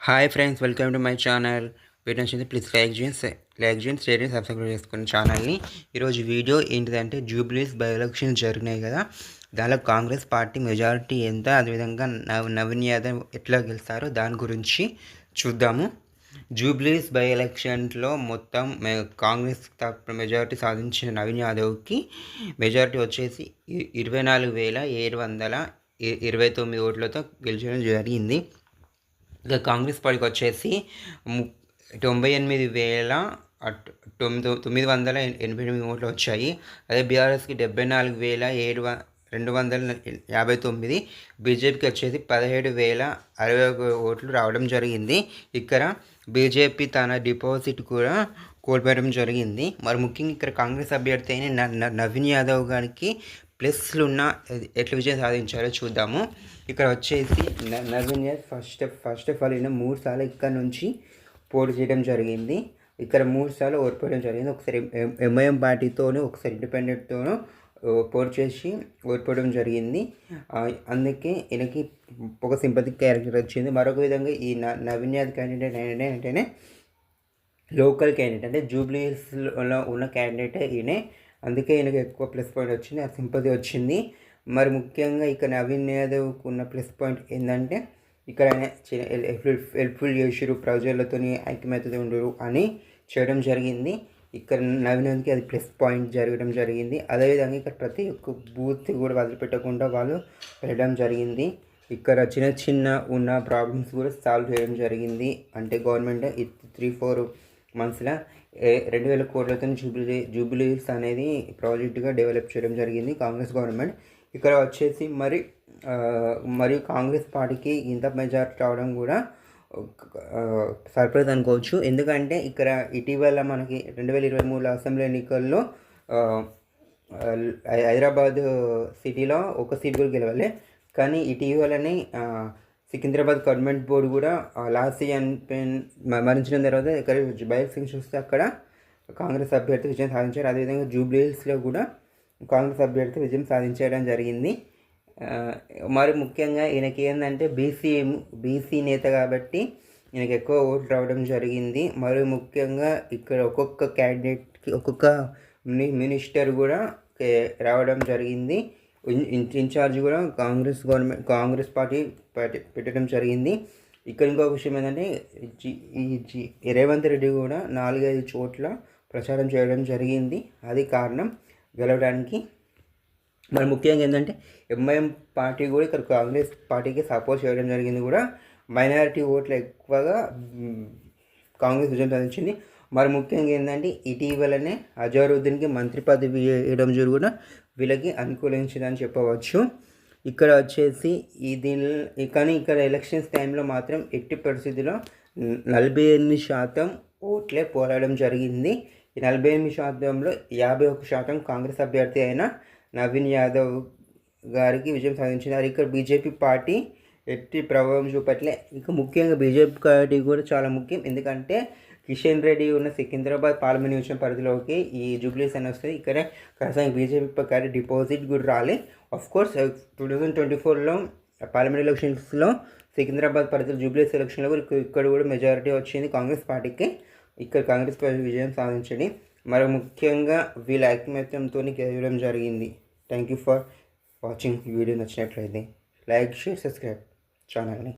Hi friends welcome to my channel video నచ్చింది please like చేయండి like చేయండి share చేయండి సబ్స్క్రైబ్ చేసుకున్న ఛానల్ని ఈరోజు వీడియో ఏంటిదంటే జూబ్లీస్ బై ఎలక్షన్ జరిగినాయి కదా. దానిలో కాంగ్రెస్ పార్టీ మెజారిటీ ఎంత అదేవిధంగా నవ్ నవీన్ యాదవ్ ఎట్లా గెలుస్తారో దాని గురించి చూద్దాము. జూబ్లీస్ బై ఎలక్షన్లో మొత్తం కాంగ్రెస్ మెజారిటీ సాధించిన నవీన్ యాదవ్కి మెజారిటీ వచ్చేసి ఇరవై నాలుగు వేల ఏడు వందల ఇరవై తొమ్మిది ఓట్లతో గెలిచడం జరిగింది. ఇక కాంగ్రెస్ పార్టీకి వచ్చేసి ము- తొంభై ఎనిమిది వేల తొమ్మిది తొమ్మిది వందల ఎనభై ఎనిమిది ఓట్లు వచ్చాయి. అదే బీఆర్ఎస్కి డెబ్బై నాలుగు వేల ఏడు వ- రెండు వందల యాభై తొమ్మిది బీజేపీకి వచ్చేసి పదిహేడు వేల అరవై ఒక ఓట్లు రావడం జరిగింది. ఇక్కడ బీజేపీ తన డిపాజిట్ కూడా కోల్పోవడం జరిగింది. మరి ముఖ్యంగా ఇక్కడ కాంగ్రెస్ అభ్యర్థి అయిన నవీన్ యాదవ్ గారికి ప్లస్లు ఉన్న ఎట్లా విజయం సాధించాలో చూద్దాము. ఇక్కడ వచ్చేసి న- ఫస్ట్ ఫస్ట్ ఆఫ్ ఆల్ ఈయన మూడు సార్లు ఇక్కడ నుంచి పోటీ చేయడం జరిగింది. ఇక్కడ మూడు సార్లు ఓడిపోవడం జరిగింది. ఒకసారి ఎం- ఎంఐఎం పార్టీతోనూ ఒకసారి ఇండిపెండెంట్తోనూ పోటీ చేసి ఓడిపోవడం జరిగింది. అందుకే ఈయనకి ఒక సింపతిక్ క్యారెక్టర్ వచ్చింది. మరొక విధంగా ఈ నవీన్ యాద్ క్యాండిడేట్ ఏంటంటే అంటేనే లోకల్ క్యాండిడేట్ అంటే జూబ్లీస్లో ఉన్న క్యాండిడేట్ ఈయనే. అందుకే ఈయనకు ఎక్కువ ప్లస్ పాయింట్ వచ్చింది ఆ సింపతి వచ్చింది. మరి ముఖ్యంగా ఇక్కడ నవీన్ యాదవ్కు ఉన్న ప్లస్ పాయింట్ ఏంటంటే ఇక్కడ ఆయన హెల్ప్ఫుల్ చేసిరు ప్రజలతోని ఐక్యమత్యత ఉండరు అని చేయడం జరిగింది. ఇక్కడ నవీన్ యాదవ్కి అది ప్లస్ పాయింట్ జరగడం జరిగింది. అదేవిధంగా ఇక్కడ ప్రతి ఒక్క బూత్ కూడా వదిలిపెట్టకుండా వాళ్ళు వెళ్ళడం జరిగింది. ఇక్కడ చిన్న చిన్న ఉన్న ప్రాబ్లమ్స్ కూడా సాల్వ్ చేయడం జరిగింది. అంటే గవర్నమెంట్ త్రీ ఫోర్ మంత్స్లో రెండు వేల కోట్లతో జూబిలీ జూబిలీస్ అనేది ప్రాజెక్టుగా డెవలప్ చేయడం జరిగింది కాంగ్రెస్ గవర్నమెంట్. ఇక్కడ వచ్చేసి మరి మరియు కాంగ్రెస్ పార్టీకి ఇంత మెజార్టీ రావడం కూడా సర్ప్రైజ్ అనుకోవచ్చు. ఎందుకంటే ఇక్కడ ఇటీవల మనకి రెండు వేల ఇరవై మూడు అసెంబ్లీ ఎన్నికల్లో హైదరాబాద్ సిటీలో ఒక సీట్ కూడా గెలవాలి. కానీ ఇటీవలని సికింద్రాబాద్ గవర్నమెంట్ బోర్డు కూడా లాస్ట్ చనిపోయిన మ- మరణించిన తర్వాత ఇక్కడ బైక్ సింగ్ చూస్తే అక్కడ కాంగ్రెస్ అభ్యర్థి విజయం సాధించారు. అదేవిధంగా జూబ్లీహిల్స్లో కూడా కాంగ్రెస్ అభ్యర్థి విజయం సాధించడం జరిగింది. మరి ముఖ్యంగా ఈయనకి ఏంటంటే బీసీ బీసీ నేత కాబట్టి ఈయనకి ఎక్కువ ఓట్లు రావడం జరిగింది. మరి ముఖ్యంగా ఇక్కడ ఒక్కొక్క క్యాండిడేట్కి ఒక్కొక్క మిని మినిస్టర్ కూడా రావడం జరిగింది. ఇన్ఛార్జ్ కూడా కాంగ్రెస్ గవర్నమెంట్ కాంగ్రెస్ పార్టీ పెట్- పెట్టడం జరిగింది. ఇక్కడ ఇంకొక విషయం ఏంటంటే జి- ఈ జి రేవంత్ రెడ్డి కూడా నాలుగైదు చోట్ల ప్రచారం చేయడం జరిగింది. అది కారణం గెలవడానికి. మరి ముఖ్యంగా ఏంటంటే ఎంఐఎం పార్టీ కూడా ఇక్కడ కాంగ్రెస్ పార్టీకి సపోర్ట్ చేయడం జరిగింది కూడా. మైనారిటీ ఓట్లు ఎక్కువగా కాంగ్రెస్ విజయం సాధించింది. మరి ముఖ్యంగా ఏంటంటే ఇటీవలనే అజారుద్దీన్కి మంత్రి పదవి ఇవ్వడం జరుగు కూడా వీళ్ళకి అనుకూలించిందని చెప్పవచ్చు. ఇక్కడ వచ్చేసి ఈ దీని కానీ ఇక్కడ ఎలక్షన్స్ టైంలో మాత్రం ఎట్టి పరిస్థితిలో నలభై ఎనిమిది శాతం ఓట్లే పోరాడడం జరిగింది. ఈ నలభై ఎనిమిది శాతంలో యాభై ఒక శాతం కాంగ్రెస్ అభ్యర్థి అయిన నవీన్ యాదవ్ గారికి విజయం సాధించినారు. ఇక్కడ బీజేపీ పార్టీ ఎట్టి ప్రభావం చూపట్లే. ఇంకా ముఖ్యంగా బీజేపీ పార్టీ కూడా చాలా ముఖ్యం. ఎందుకంటే కిషన్ రెడ్డి ఉన్న సికింద్రాబాద్ పార్లమెంట్ నియోజకవర్గం పరిధిలోకి ఈ జూబ్లీస్ అని వస్తుంది ఇక్కడ ఖచ్చితంగా బీజేపీ ప్రకారం డిపాజిట్ కూడా రాలే. Of course two thousand twenty ఫోర్లో పార్లమెంట్ ఎలక్షన్స్లో సికింద్రాబాద్ పరిధిలో జూబ్లీస్ ఎలక్షన్లో కూడా ఇక్కడ- ఇక్కడ కూడా మెజారిటీ వచ్చింది కాంగ్రెస్ పార్టీకి. ఇక్కడ కాంగ్రెస్ పార్టీ విజయం సాధించండి. మరి ముఖ్యంగా వీళ్ళ ఐకమత్యంతో గెలవడం జరిగింది. Thank you for watching video నచ్చినట్లయితే లైక్ షేర్ సబ్స్క్రైబ్ ఛానల్ని